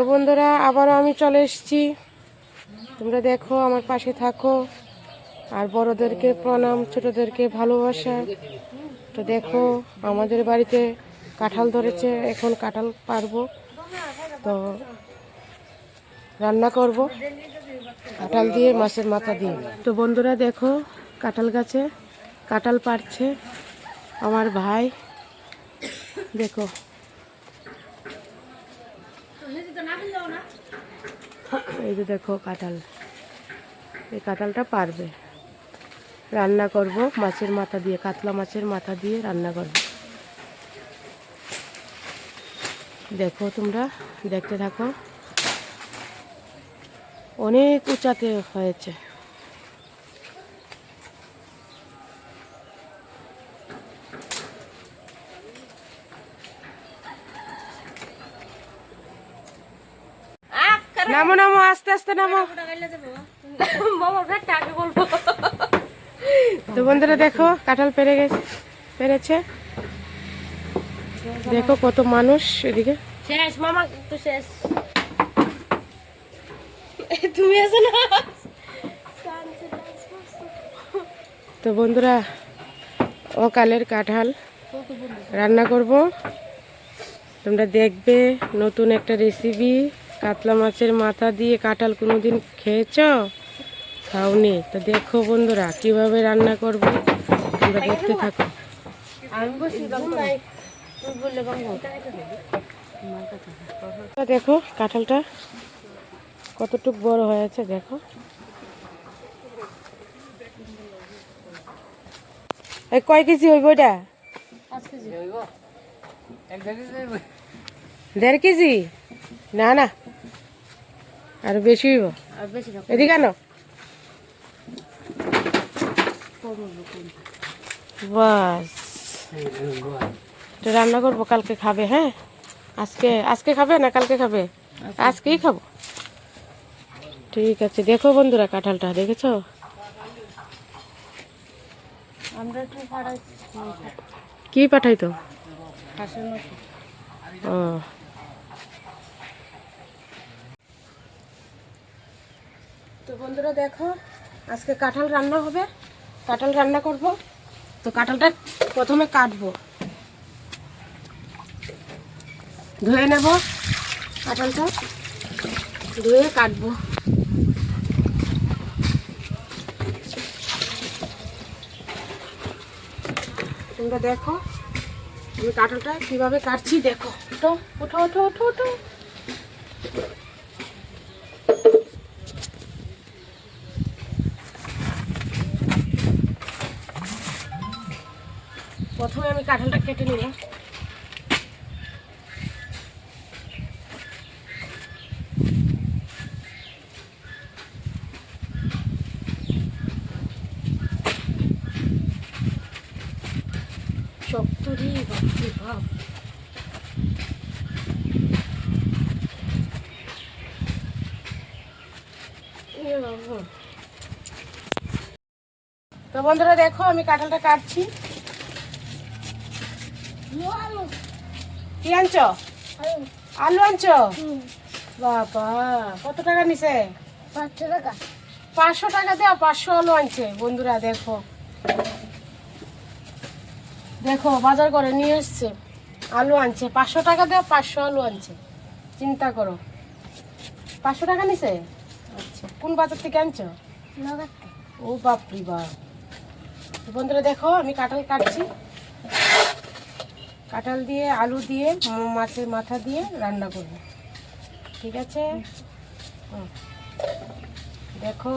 তো বন্ধুরা, আবারও আমি চলে এসেছি। তোমরা দেখো, আমার পাশে থাকো। আর বড়দেরকে প্রণাম, ছোটদেরকে ভালোবাসা। তো দেখো, আমাদের বাড়িতে কাঁঠাল ধরেছে, এখন কাঁঠাল পারব। তো রান্না করব, কাঁঠাল দিয়ে মাছের মাথা দিয়ে। তো বন্ধুরা দেখো, কাঁঠাল গাছে কাঁঠাল পারছে। আমার ভাই, দেখো। এই যে দেখো কাঁঠাল। এই কাঁঠালটা পারবে। রান্না করব, মাছের মাথা দিয়ে, কাতলা মাছের মাথা দিয়ে রান্না করব। দেখো তোমরা, দেখতে থাকো। অনেক উঁচাতে হয়েছে। নামো নামো আস্তে আস্তে নামো। তো বন্ধুরা দেখো কাঁঠাল পেরে গেছে পেরেছে। দেখো কত মানুষ এদিকে। শেষ মামা তো শেষ। তুমি আছো না। তো বন্ধুরা অকালের কাঁঠাল রান্না করব। তোমরা দেখবে নতুন একটা রেসিপি কাতলা মাছের মাথা দিয়ে কাঁঠাল কোনোদিন খেয়েছ? খাওনি। তো দেখো বন্ধুরা, কীভাবে রান্না করব? তোমরা দেখতে থাকো। দেখো, কাঁঠালটা কতটুক বড় হয়েছে, দেখো। এই কয় কেজি হইব এটা? দেড় কেজি? না না। আর বেশি হইব? এদিকে আনো। বাস। রান্না করব কালকে খাবে হ্যাঁ? আজকে আজকে খাবে না কালকে খাবে? আজকেই খাব। ঠিক আছে দেখো বন্ধুরা কাঁঠালটা দেখেছ? কি পাঠাইতো? হাসের ও। তো বন্ধুরা দেখো, আজকে কাঁঠাল রান্না হবে। কাঁঠাল রান্না করব। তো কাঁঠালটা প্রথমে কাটবো। ধুয়ে নেব কাঁঠালটা। ধুয়ে কাটবো। তোমরা দেখো, আমি কাঁঠালটা কীভাবে কাটছি, দেখো। ওঠো ওঠো ওঠো ওঠো ওঠো আমি কাঁঠালটা কেটে বাবা। তো বন্ধুরা দেখো আমি কাঁঠালটা কাটছি। কি আনছ? আলু আনছ? বাবা কত টাকা নিছে? পাঁচশো টাকা। পাঁচশো টাকা দেওয়া পাঁচশো আলু আনছে। বন্ধুরা দেখো। দেখো বাজার করে নিয়ে এসছে। আলু আনছে। পাঁচশো টাকা দেওয়া পাঁচশো আলু আনছে। চিন্তা করো। পাঁচশো টাকা নিছে? আচ্ছা কোন বাজার থেকে আনছো? ও বাপরি বাপ। বন্ধুরা দেখো আমি কাঁঠাল কাটছি। কাঁঠাল দিয়ে, আলু দিয়ে মাছের মাথা দিয়ে রান্না করব। ঠিক আছে। দেখো।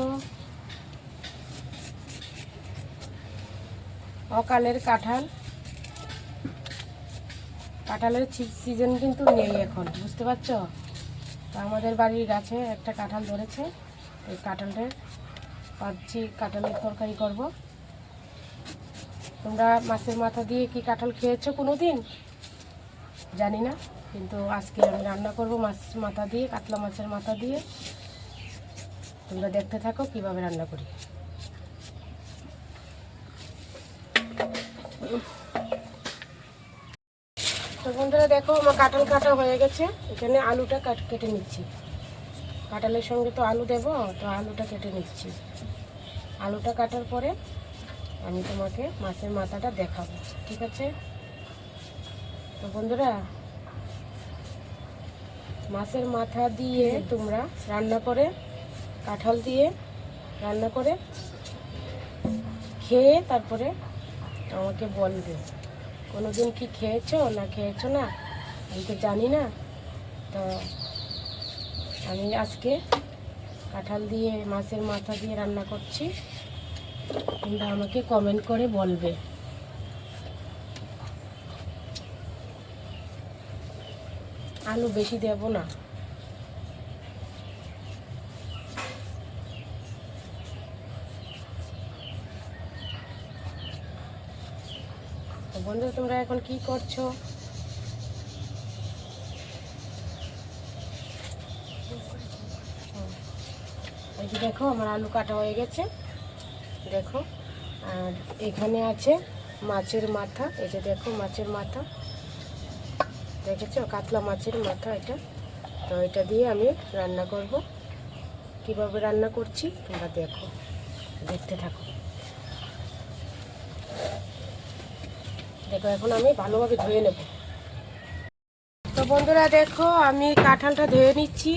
অকালের কাঁঠাল। কাঁঠালের সিজন কিন্তু নেই এখন, বুঝতে পারছ? আমাদের বাড়ির গাছে একটা কাঁঠাল ধরেছে, এই কাঁঠালটা ভাবছি কাঁঠালের তরকারি করব। তোমরা মাছের মাথা দিয়ে কি কাঁঠাল খেয়েছো কোনো দিন জানি না কিন্তু আজকে আমি রান্না করব মাছ মাথা দিয়ে, কাতলা মাছের মাথা দিয়ে। তোমরা দেখতে থাকো কীভাবে রান্না করি। তো বন্ধুরা দেখো, আমার কাঁঠাল কাটা হয়ে গেছে। এখানে আলুটা কাট কেটে নিচ্ছি। কাঁঠালের সঙ্গে তো আলু দেবো, তো আলুটা কেটে নিচ্ছি। আলুটা কাটার পরে আমি তোমাকে মাছের মাথাটা দেখাবো, ঠিক আছে? তো বন্ধুরা, মাছের মাথা দিয়ে তোমরা রান্না করে, কাঁঠাল দিয়ে রান্না করে খেয়ে তারপরে আমাকে বলবে, কোনোদিন কি খেয়েছো না খেয়েছো না? আমি তো জানি না। তো আমি আজকে কাঁঠাল দিয়ে, মাছের মাথা দিয়ে রান্না করছি। তোমরা আমাকে কমেন্ট করে বলবে। আলু বেশি দেব না। তো বন্ধুরা তোমরা এখন কি করছ? দেখো, আমার আলু কাটা হয়ে গেছে। দেখো। আর এখানে আছে মাছের মাথা, এই যে দেখো মাছের মাথা। দেখেছ? কাতলা মাছের মাথা এটা। তো এটা দিয়ে আমি রান্না করব। কীভাবে রান্না করছি তোমরা দেখো। দেখতে থাকো। দেখো, এখন আমি ভালোভাবে ধুয়ে নেব। তো বন্ধুরা দেখো, আমি কাঁঠালটা ধুয়ে নিচ্ছি।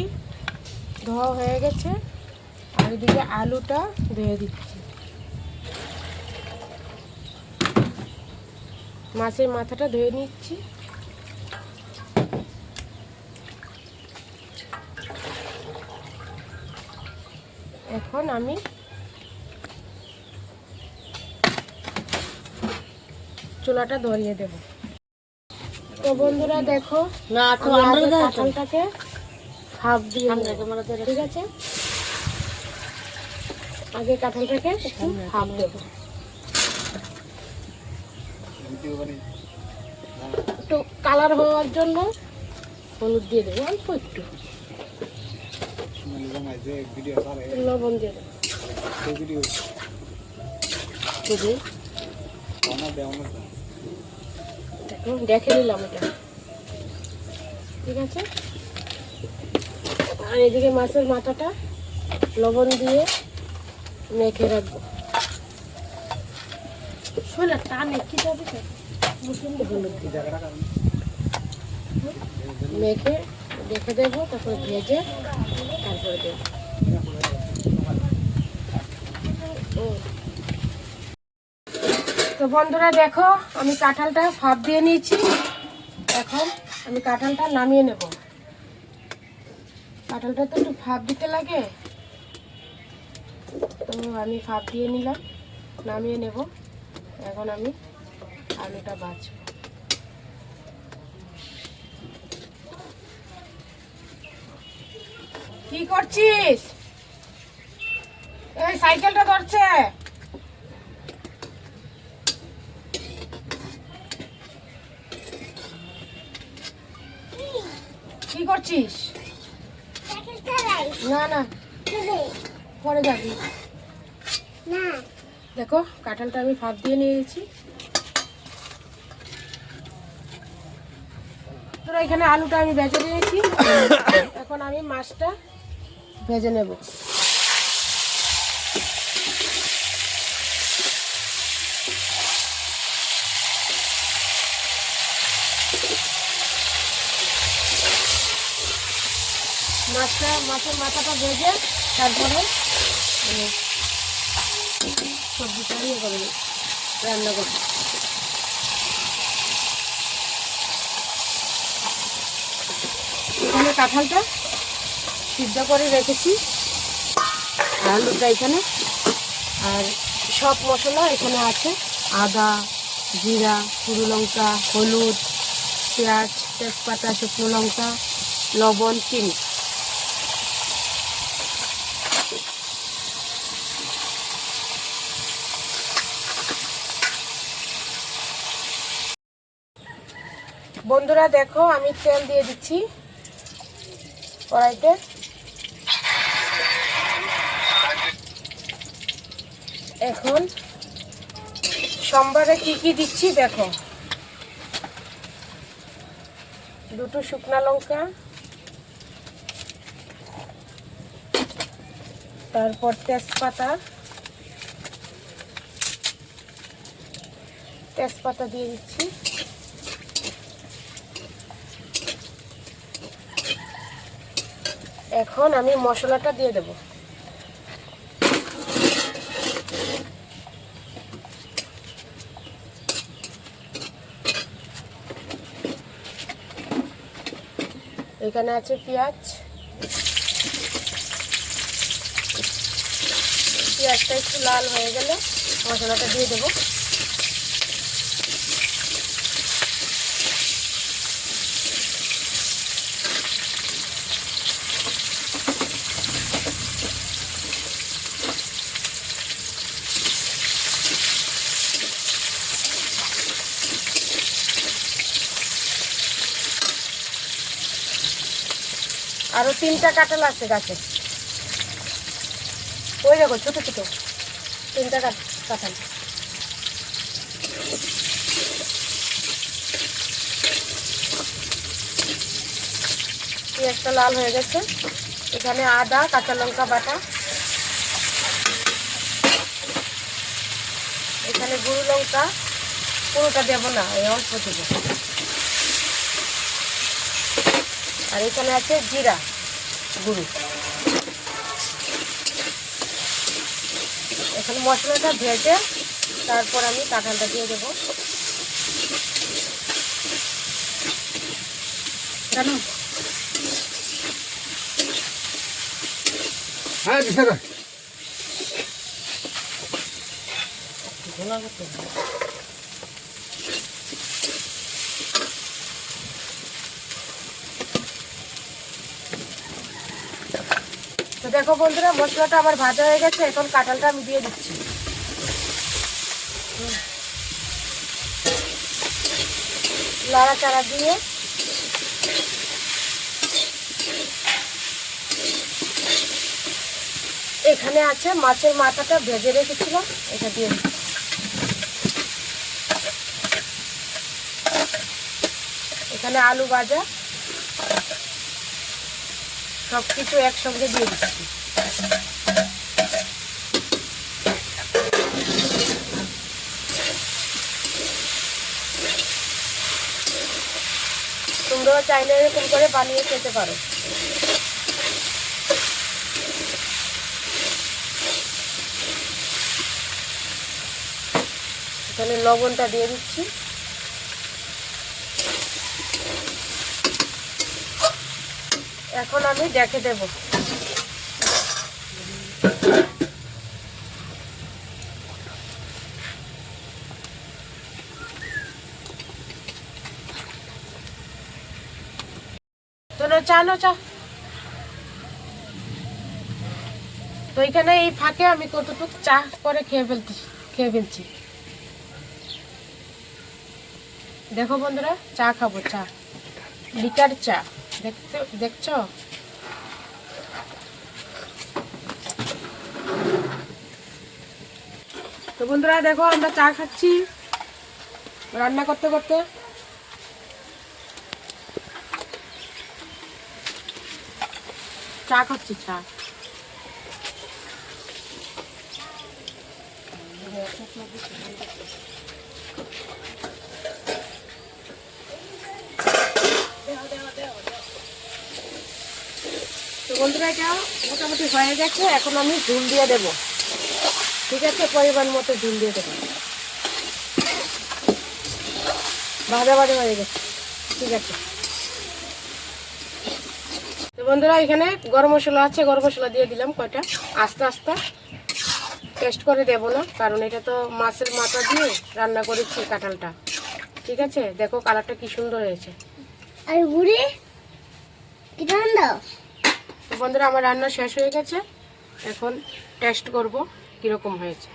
ধোয়া হয়ে গেছে। আর এদিকে আলুটা ধুয়ে দিচ্ছি। মাছের মাথাটা ধুয়ে নিচ্ছি। এখন আমি চুলাটা ধরিয়ে দেব। তো বন্ধুরা দেখো না তো আমরা কাঁঠালটাকে হাফ দিয়ে। ঠিক আছে? আগে কাঁঠালটাকে হাফ দেবো। একটু কালার হওয়ার জন্য হলুদ দিয়ে দেবো অল্প একটু। লবণ দিয়ে দেবো। শুধু দেখো দেখে নিলাম এটা। ঠিক আছে? আর এদিকে মাছের মাথাটা লবণ দিয়ে মেখে রাখব। শোলে, টানে, কি যাবে মেখে রেখে দেবো, তারপর ভেজে, তারপরে দেবো। তো বন্ধুরা দেখো, আমি কাঁঠালটা ফাপ দিয়ে নিয়েছি। এখন আমি কাঁঠালটা নামিয়ে নেব। কাঁঠালটা তো একটু ফাপ দিতে লাগে। তো আমি ফাপ দিয়ে নিলাম, নামিয়ে নেব। এখন আমি আলুটা বাছবো। কি করছিস? এই সাইকেলটা ধরছে। কি করছিস? না না। পরে যাবি। দেখো, কাঁঠালটা আমি ফাঁপ দিয়ে নিয়েছি। তোরা এখানে আলুটা আমি ভেজে নিয়েছি। এখন আমি মাছটা ভেজে নেব। মাছটা, মাছের মাথাটা ভেজে তারপরে সবজিটা ইয়ে করে রান্না করব। এখানে কাঁঠালটা সিদ্ধ করে রেখেছি, আলুটা এখানে। আর সব মশলা এখানে আছে, আদা, জিরা পুরো লঙ্কা, হলুদ, পেঁয়াজ, তেজপাতা, শুকনো লঙ্কা, লবণ, চিনি। বন্ধুরা দেখো, আমি তেল দিয়ে দিচ্ছি কড়াইতে। এখন সোমবারে কি কি দিচ্ছি দেখো। দুটো শুকনা লঙ্কা, তারপর তেজপাতা। তেজপাতা দিয়ে দিচ্ছি। এখন আমি মশলাটা দিয়ে দেব। এখানে আছে পেঁয়াজ। পেঁয়াজটা একটু লাল হয়ে গেলে মশলাটা দিয়ে দেবো। আরও তিনটা কাঁঠাল আছে গাছে। ওই দেখো, ছোট ছোট। তিনটা কাঠ- কাঁঠাল। পেঁয়াজটা লাল হয়ে গেছে। এখানে আদা, কাঁচা লঙ্কা বাটা। এখানে গুঁড়ো লঙ্কা। পুরোটা দেবো না, এই অল্প দেবো। আর এখানে আছে জিরা গুঁড়ো। এখানে মশলাটা ভেজে তারপর আমি কাঁঠালটা দিয়ে দেবো। হ্যাঁ ঘোলা করতে দেখো বন্ধুরা, মশলাটা আমার ভাজা হয়ে গেছে, এখন কাঁঠালটা আমি দিয়ে দিচ্ছি। হুম। নাড়াচাড়া দিয়ে। এখানে আছে মাছের মাথাটা ভেজে রেখেছিলাম, এটা দিয়ে এখানে আলু ভাজা। সব কিছু একসঙ্গে দিয়ে দিচ্ছি। তোমরাও চাইলে এরকম করে বানিয়ে খেতে পারো। এখানে লবণটা দিয়ে দিচ্ছি। এখন আমি দেখে দেব। চলো চা নো চা। তো এখানে এই ফাঁকে আমি কতটুকু চা করে খেয়ে ফেলছি খেয়ে ফেলছি। দেখো বন্ধুরা, চা খাব, চা। লিটার চা। দেখতে দেখছ? তো বন্ধুরা দেখো আমরা চা খাচ্ছি রান্না করতে করতে। চা খাচ্ছি চা। বন্ধুরা, এটা মোটামুটি হয়ে গেছে। এখন আমি ঝুল দিয়ে দেব। ঠিক আছে? পরিমাণ মতো ঝুল দিয়ে দেবো। ভাজা ভাজা হয়ে গেছে। ঠিক আছে? তো বন্ধুরা, এখানে গরম মশলা আছে। গরম মশলা দিয়ে দিলাম কয়টা? আস্তে আস্তে। টেস্ট করে দেবো না, কারণ এটা তো মাছের মাথা দিয়ে রান্না করেছি কাঁঠালটা। ঠিক আছে? দেখো কালারটা কি সুন্দর হয়েছে। আর বুড়ি কি ঠান্ডা তো বন্ধুরা আমার রান্না শেষ হয়ে গেছে। এখন টেস্ট করব কীরকম হয়েছে।